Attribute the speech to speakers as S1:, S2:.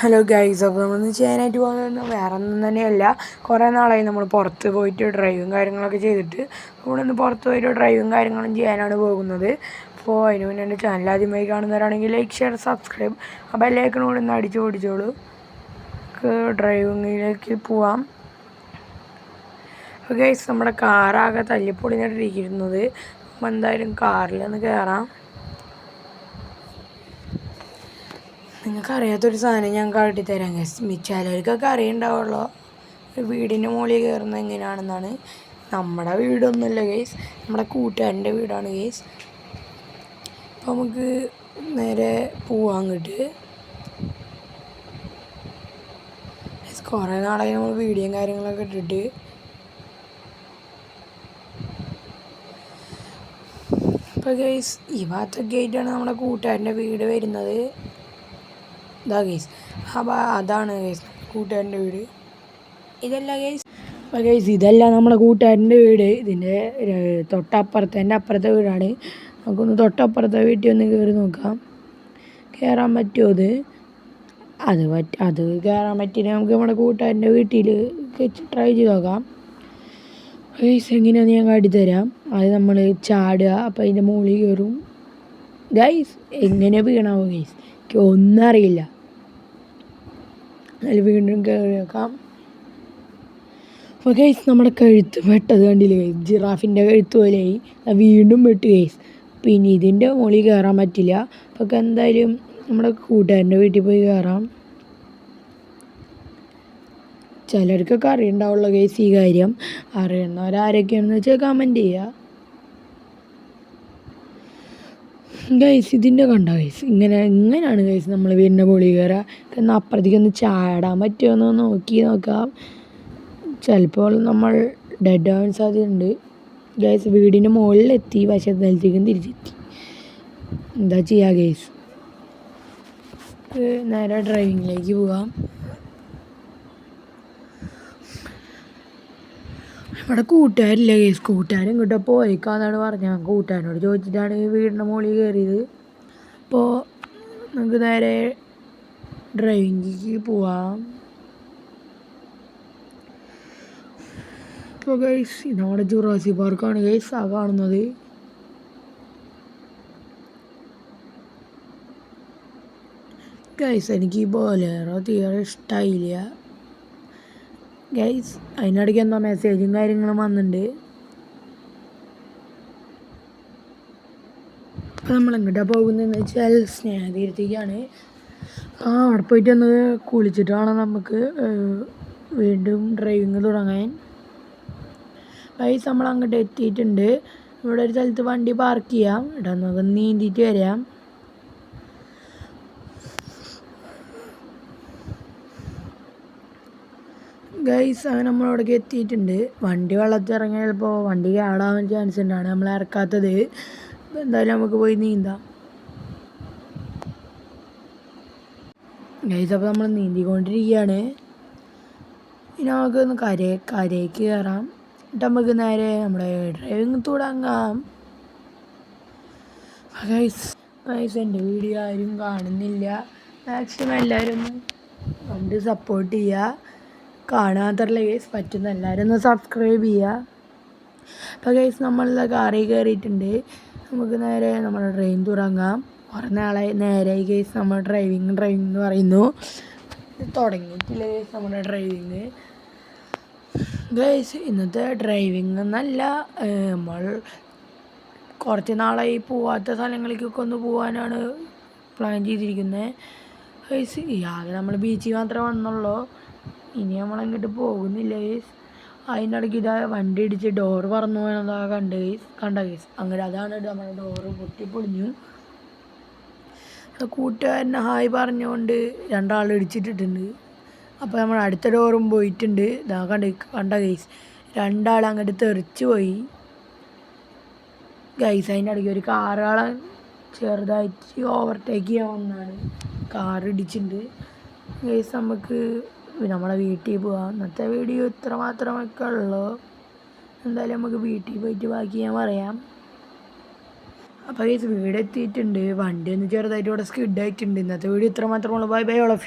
S1: Hello guys അപ്പോൾ നമ്മളൊന്ന് ചെയ്യാനായിട്ട് പോകുന്നത് വേറെ ഒന്നും തന്നെയല്ല. കുറേ നാളായി നമ്മൾ പുറത്ത് പോയിട്ട് ഡ്രൈവും കാര്യങ്ങളൊക്കെ ചെയ്തിട്ട് നമ്മളൊന്ന് പുറത്ത് പോയിട്ട് ഡ്രൈവും കാര്യങ്ങളും ചെയ്യാനാണ് പോകുന്നത്. അപ്പോൾ അതിന് മുന്നേ എന്റെ ചാനൽ ആദ്യമായി കാണുന്നവരാണെങ്കിൽ ലൈക്ക് ഷെയർ സബ്സ്ക്രൈബ് അപ്പോൾ എല്ലാവർക്കും കൂടെ ഒന്ന് അടിച്ചു പൊടിച്ചോളൂ. ഡ്രൈവിങ്ങിലേക്ക് പോവാം. ഗൈസ് നമ്മുടെ കാറാകെ തല്ലിപ്പൊടിഞ്ഞിട്ടിരിക്കുന്നത് നമ്മൾ എന്തായാലും കാറിലൊന്ന് കയറാം നിങ്ങൾക്ക് അറിയാത്തൊരു സാധനം ഞാൻ കാട്ടിത്തരാം ഗസ് ചിലർക്കൊക്കെ അറിയണ്ടാവുള്ളൂ. വീടിന്റെ മുകളിൽ കയറുന്നത് എങ്ങനെയാണെന്നാണ്. നമ്മുടെ വീടൊന്നുമില്ല ഗേസ് നമ്മുടെ കൂട്ടുകാരന്റെ വീടാണ് ഗേസ് അപ്പോൾ നമുക്ക് നേരെ പോവാൻ കിട്ടും കുറേ നാളായി നമ്മൾ വീഡിയോയും കാര്യങ്ങളൊക്കെ ഇട്ടിട്ട്. അപ്പോൾ ഗേസ് ഈ ഭാഗത്തൊക്കെ ആയിട്ടാണ് നമ്മുടെ കൂട്ടുകാരന്റെ വീട് വരുന്നത്. ഇതാ ഗേസ് അപ്പോൾ അതാണ് ഗേസ് കൂട്ടുകാരന്റെ വീട്. ഇതല്ല ഗേസ് അപ്പോൾ ഗേസ് ഇതല്ല നമ്മുടെ കൂട്ടുകാരന്റെ വീട്. ഇതിന്റെ തൊട്ടപ്പുറത്തെ എന്റെ അപ്പുറത്തെ വീടാണ്. നമുക്കൊന്ന് തൊട്ടപ്പുറത്തെ വീട്ടിൽ ഒന്ന് കയറി നോക്കാം. കയറാൻ പറ്റുമോ അത് അത് പറ്റ അത് കയറാൻ പറ്റില്ല. നമുക്ക് നമ്മുടെ കൂട്ടുകാരന്റെ വീട്ടിൽ ട്രൈ ചെയ്ത് നോക്കാം. ഗൈസ് എങ്ങനെയാണെന്ന് ഞാൻ കാട്ടിത്തരാം അത് നമ്മൾ ചാടുക അപ്പോൾ അതിന്റെ മുകളിൽ കയറും ഗൈസ് എങ്ങനെ വീണാവോ ഗൈസ് എനിക്ക് ഒന്നും അറിയില്ല. അതിൽ വീണ്ടും കയറി നോക്കാം. അപ്പോൾ കേസ് നമ്മുടെ കഴുത്ത് വെട്ടത് കണ്ടില്ലേ? ഗൈസ് ജിറാഫിന്റെ കഴുത്ത് പോലെയായി വീണ്ടും വെട്ട് കേസ് പിന്നെ ഇതിന്റെ മുകളിൽ കയറാൻ പറ്റില്ല. അപ്പോൾ എന്തായാലും നമ്മുടെ കൂട്ടുകാരന്റെ വീട്ടിൽ പോയി കയറാം ചിലർക്കൊക്കെ അറിയണ്ടാവുള്ള കേസ് ഈ കാര്യം. അറിയുന്നവരാരൊക്കെയാണെന്ന് വെച്ചാൽ കമന്റ് ചെയ്യുക. ഗൈസ് ഇതിന്റെ കണ്ട ഗൈസ് ഇങ്ങനെ ഇങ്ങനെയാണ് ഗൈസ് നമ്മൾ വീടിന്റെ പൊളി കയറുക. എന്നാൽ അപ്പുറത്തേക്ക് ഒന്ന് ചാടാൻ പറ്റുമോ എന്ന് നോക്കി നോക്കാം. ചിലപ്പോൾ നമ്മൾ ഡെഡ് ആവാൻ സാധ്യതയുണ്ട്. ഗൈസ് വീടിന്റെ മുകളിലെത്തി പക്ഷേ നിലത്തേക്കും തിരിച്ചെത്തി. എന്താ ചെയ്യുക ഗൈസ് നേരെ ഡ്രൈവിങ്ങിലേക്ക് പോവാം ഇവിടെ കൂട്ടുകാരില്ല കേസ് കൂട്ടുകാരൻ ഇങ്ങോട്ട് പോയേക്കാന്നാണ് പറഞ്ഞത്. കൂട്ടുകാരനോട് ചോദിച്ചിട്ടാണ് ഈ വീടിന്റെ മുകളിൽ കയറിയത്. അപ്പോൾ നമുക്ക് നേരെ ഡ്രൈവിങ്ങിലേക്ക് പോവാം. ഇപ്പോൾ ഗൈസ് നമ്മുടെ ജുറാസി പാർക്കാണ് ഗൈസ് ആ കാണുന്നത്. ഗൈസ് എനിക്ക് ഈ ബോലേറോ തീരെ ഇഷ്ടമായില്ല ഗൈസ് അതിനിടയ്ക്ക് എന്താ മെസ്സേജും കാര്യങ്ങളും വന്നിട്ടുണ്ട് അപ്പോൾ നമ്മൾ എങ്ങോട്ടാണ് പോകുന്നതെന്ന് വെച്ചാൽ സ്നേഹതീരത്തേക്കാണ്. ആ അവിടെ പോയിട്ട് ഒന്ന് കുളിച്ചിട്ട് വേണം നമുക്ക് വീണ്ടും ഡ്രൈവിങ് തുടങ്ങാൻ. ഗൈസ് നമ്മൾ അങ്ങോട്ട് എത്തിയിട്ടുണ്ട്. ഇവിടെ ഒരു സ്ഥലത്ത് വണ്ടി പാർക്ക് ചെയ്യാം. ഇവിടെ നമുക്ക് നീന്തിയിട്ട് വരാം. ഗൈസ് അങ്ങനെ നമ്മളവിടേക്ക് എത്തിയിട്ടുണ്ട്. വണ്ടി ചിലപ്പോൾ വണ്ടി കേടാവാൻ ചാൻസ് ഉണ്ടാണ്. നമ്മൾ ഇറക്കാത്തത്. എന്തായാലും നമുക്ക് പോയി നീന്താം. ഗൈസ് അപ്പോൾ നമ്മൾ നീന്തിക്കൊണ്ടിരിക്കുകയാണ്. ഇനി നമുക്കൊന്ന് കര കരയ്ക്ക് കയറാം എന്നിട്ട് നമുക്ക് നേരെ നമ്മുടെ ഡ്രൈവിങ് തുടങ്ങാം. ഗൈസ് ഗൈസ് എന്റെ വീഡിയോ ആരും കാണുന്നില്ല. മാക്സിമം എല്ലാവരും ഒന്ന് കണ്ട് സപ്പോർട്ട് ചെയ്യുക. കാണാത്തല്ല കേസ് പറ്റുന്ന എല്ലാവരും ഒന്ന് സബ്സ്ക്രൈബ് ചെയ്യുക അപ്പോൾ കേസ് നമ്മളെ കാറിൽ കയറിയിട്ടുണ്ട് നമുക്ക് നേരെ നമ്മുടെ ട്രെയിൻ തുടങ്ങാം കുറേ നാളെ നേരെ കേസ് നമ്മൾ ഡ്രൈവിങ് ഡ്രൈവിംഗ് എന്ന് പറയുന്നു. തുടങ്ങിയിട്ടില്ല കേസ് നമ്മുടെ ഡ്രൈവിങ് ഗൈസ് ഇന്നത്തെ ഡ്രൈവിങ് എന്നല്ല നമ്മൾ കുറച്ച് നാളായി പോവാത്ത സ്ഥലങ്ങളിലേക്കൊക്കെ ഒന്ന് പോകാനാണ് പ്ലാൻ ചെയ്തിരിക്കുന്നത് ഗൈസ് ആകെ നമ്മൾ ബീച്ചിൽ മാത്രമേ വന്നുള്ളൂ. ഇനി നമ്മളങ്ങോട്ട് പോകുന്നില്ല ഗേസ് അതിനിടയ്ക്ക് ഇതാ വണ്ടി ഇടിച്ച് ഡോറ് പറന്നു പോയതാ കണ്ട ഗേസ് കണ്ട ഗേസ് അങ്ങനെ അതാണ് നമ്മുടെ ഡോറ് പൊട്ടിപ്പൊളിഞ്ഞു. കൂട്ടുകാരനെ ഹായ് പറഞ്ഞുകൊണ്ട് രണ്ടാൾ ഇടിച്ചിട്ടിട്ടുണ്ട്. അപ്പോൾ നമ്മൾ അടുത്ത ഡോറും പോയിട്ടുണ്ട്. ഇതാ കണ്ട കണ്ട ഗൈസ് രണ്ടാൾ അങ്ങോട്ട് തെറിച്ച് പോയി. ഗൈസ് അതിന്റെ ഇടയ്ക്ക് ഒരു കാറുകളെ ചെറുതായിട്ട് ഓവർടേക്ക് ചെയ്യാൻ വന്നാണ്. കാർ ഇടിച്ചിട്ടുണ്ട് ഗൈസ് നമുക്ക് നമ്മളെ വീട്ടിൽ പോവാം. ഇന്നത്തെ വീഡിയോ ഇത്ര മാത്രമൊക്കെ ഉള്ളൂ. എന്തായാലും നമുക്ക് വീട്ടിൽ പോയിട്ട് ബാക്കി ഞാൻ പറയാം. അപ്പോൾ ഈ വീട് എത്തിയിട്ടുണ്ട് വണ്ടി ഒന്ന് ചെറുതായിട്ട് ഇവിടെ സ്കിഡ് ആയിട്ടുണ്ട്. ഇന്നത്തെ വീഡിയോ ഇത്ര മാത്രമേ ഉള്ളൂ. Bye bye ഓളഫ്